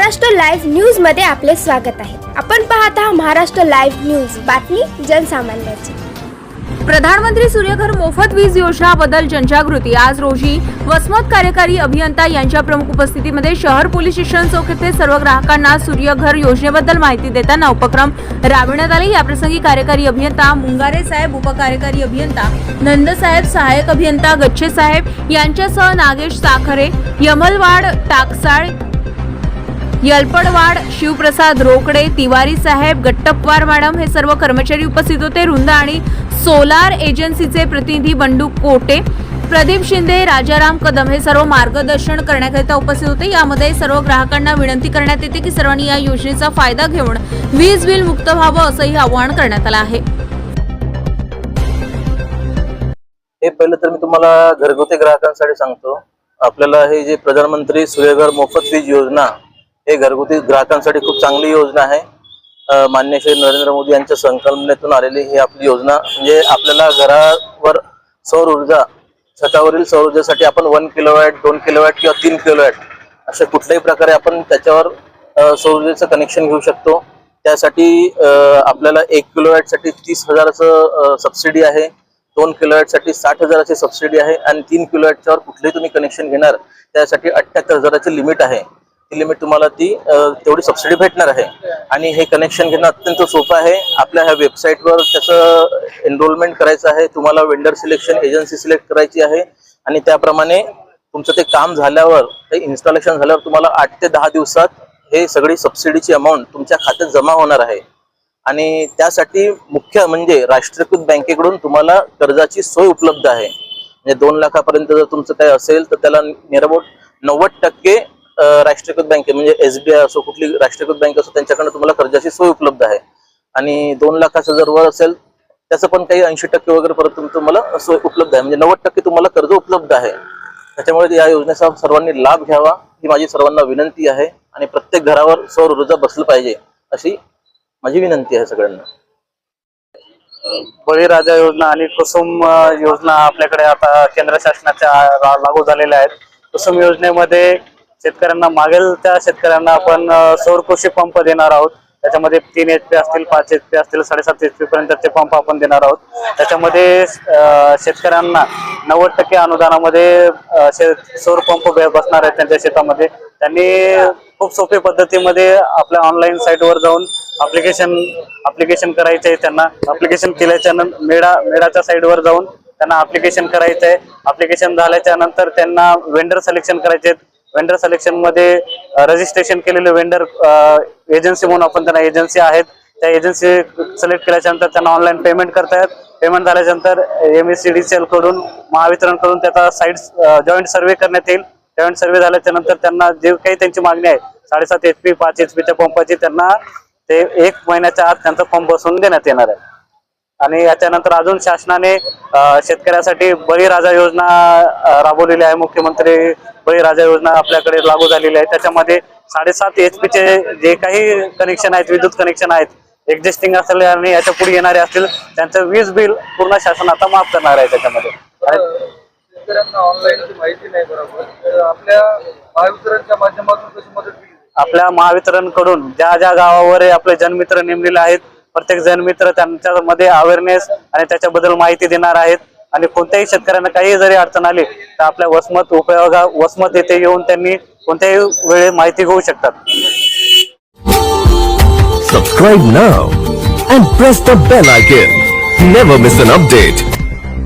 Maharashtra live न्यूजमध्ये आपले स्वागत आहे. आपण पाहत आहात महाराष्ट्र लाईव्ह न्यूज. बातमी जनसामान्याची. प्रधानमंत्री सूर्यघर मोफत वीज योजना बद्दल जनजागृती. आज रोजी वसमत कार्यकारी अभियंता यांच्या प्रमुख उपस्थितीमध्ये शहर पोलीस स्टेशन चौक येथे सर्व ग्राहकांना सूर्यघर योजनेबद्दल माहिती देताना उपक्रम राबविण्यात आले. याप्रसंगी कार्यकारी अभियंता मुंगारे साहेब उपकार्यकारी अभियंता नंदसाहेब सहाय्यक अभियंता गच्छे साहेब यांच्यासह नागेश साखरे यमलवाड टाकसाळ यलपडवाड शिवप्रसाद रोकडे तिवारी साहेब गट्टपवार मॅडम हे सर्व कर्मचारी उपस्थित होते. रुंद आणि सोलार एजन्सीचे प्रतिनिधी बंडू कोटे प्रदीप शिंदे राजाराम कदम हे सर्व मार्गदर्शन करण्याकरिता उपस्थित होते. यामध्ये सर्व ग्राहकांना विनंती करण्यात येते की सर्वांनी या योजनेचा फायदा घेऊन वीज बिल मुक्त व्हावं असंही आवाहन करण्यात आलं आहे. हे पहिलं तर मी तुम्हाला घरगुती ग्राहकांसाठी सांगतो. आपल्याला हे जे प्रधानमंत्री सूर्यघर मोफत वीज योजना हे घरगुती ग्राहकांसाठी खूप चांगली योजना आहे. मान्य श्री नरेंद्र मोदी यांच्या संकल्पनेतून आलेली ही आपली योजना. म्हणजे आपल्याला घरावर सौर ऊर्जा छतावरील सौर ऊर्जेसाठी आपण वन किलोवॅट दोन किलोवॅट किंवा तीन किलोवॅट अशा कुठल्याही प्रकारे आपण त्याच्यावर सौर ऊर्जेचं कनेक्शन घेऊ शकतो. त्यासाठी आपल्याला एक किलोवॅटसाठी तीस हजाराचं सबसिडी आहे. दोन किलोवॅटसाठी साठ हजाराची सबसिडी आहे. आणि तीन किलोवॅटच्यावर कुठलेही तुम्ही कनेक्शन घेणार त्यासाठी अठ्ठ्याहत्तर हजाराची लिमिट आहे. लिमिट तुम्हाला ती तेवढी सबसिडी भेटणार आहे. आणि हे कनेक्शन घेणं अत्यंत सोपं आहे. आपल्या ह्या वेबसाईटवर त्याचं एनरोलमेंट करायचं आहे. तुम्हाला वेंडर सिलेक्शन एजन्सी सिलेक्ट करायची आहे. आणि त्याप्रमाणे तुमचं ते काम झाल्यावर ते इन्स्टॉलेशन झाल्यावर तुम्हाला आठ ते दहा दिवसात हे सगळी सबसिडीची अमाऊंट तुमच्या खात्यात जमा होणार आहे. आणि त्यासाठी मुख्य म्हणजे राष्ट्रीयकृत बँकेकडून तुम्हाला कर्जाची सोय उपलब्ध आहे. म्हणजे दोन लाखापर्यंत जर तुमचं काही असेल तर त्याला निरबोट नव्वद टक्के राष्ट्रीयकृत बँके म्हणजे एसबीआय असो कुठली राष्ट्रीयकृत बँक असो त्यांच्याकडनं तुम्हाला कर्जाची सोय उपलब्ध आहे. आणि दोन लाखाचं जर वर असेल त्याचं पण काही ऐंशी टक्के वगैरे परत तुम्हाला सोय उपलब्ध आहे. म्हणजे नव्वद टक्के तुम्हाला कर्ज उपलब्ध आहे. त्याच्यामुळे या योजनेचा सर्वांनी लाभ घ्यावा ही माझी सर्वांना विनंती आहे. आणि प्रत्येक घरावर सौर ऊर्जा बसलं पाहिजे अशी माझी विनंती आहे सगळ्यांना. बळीराजा योजना आणि कुसुम योजना आपल्याकडे आता केंद्र शासनाच्या लागू झालेल्या आहेत. कुसुम योजनेमध्ये शेतकऱ्यांना मागेल त्या शेतकऱ्यांना आपण सौर कृषी पंप देणार आहोत. त्याच्यामध्ये तीन एच पी असतील पाच एच पी असतील साडेसात एच पी पर्यंतचे पंप आपण देणार आहोत. त्याच्यामध्ये शेतकऱ्यांना नव्वद टक्के अनुदानामध्ये शे- सौर पंप बसणार आहेत त्यांच्या शेतामध्ये. त्यांनी खूप सोपी पद्धतीमध्ये आपल्या ऑनलाईन साईटवर जाऊन अप्लिकेशन अप्लिकेशन करायचं आहे त्यांना. अप्लिकेशन केल्याच्यानंतर मेडा मेडाच्या साईडवर जाऊन त्यांना अप्लिकेशन करायचं आहे. अप्लिकेशन झाल्याच्यानंतर त्यांना वेंडर सिलेक्शन करायचे आहेत. वेंडर सिलेक्शनमध्ये रजिस्ट्रेशन केलेले वेंडर एजन्सी म्हणून आपण त्यांना एजन्सी आहेत. त्या एजन्सी सिलेक्ट केल्याच्यानंतर त्यांना ऑनलाईन पेमेंट करतायत. पेमेंट झाल्याच्यानंतर M S C D C कडून महावितरणकडून त्याचा साईट जॉईंट सर्व्हे करण्यात येईल. जॉईंट सर्व्हे झाल्याच्यानंतर त्यांना जे काही त्यांची मागणी आहे साडेसात एच पी पाच एच पीच्या पंपाची त्यांना ते एक महिन्याच्या आत त्यांचा पंप बसवून देण्यात येणार आहे. आणि याच्यानंतर अजून शासनाने शेतकऱ्यासाठी बळीराजा योजना राबवलेली आहे. मुख्यमंत्री बळीराजा योजना आपल्याकडे लागू झालेली आहे. त्याच्यामध्ये साडेसात एच चे जे काही कनेक्शन आहेत विद्युत कनेक्शन आहेत एक्झिस्टिंग असेल आणि याच्यापुढे येणारे असतील त्यांचं वीज बिल पूर्ण शासन आता माफ करणार आहे त्याच्यामध्ये. ऑनलाईन माहिती नाही बरोबर आपल्या महावितरणच्या माध्यमातून कशी मदत आपल्या महावितरणकडून ज्या ज्या गावावर आपले जनमित्र नेमलेले आहेत प्रत्येक जनमित्र त्यांच्यामध्ये अवेअरनेस आणि त्याच्याबद्दल माहिती देणार आहेत. आणि कोणत्याही शेतकऱ्यांना काही जरी अडचण आली तर आपल्या वसमत उपयोगा वसमत येथे येऊन त्यांनी कोणत्याही वेळी माहिती घेऊ शकतात. Subscribe now and press the bell icon never miss an update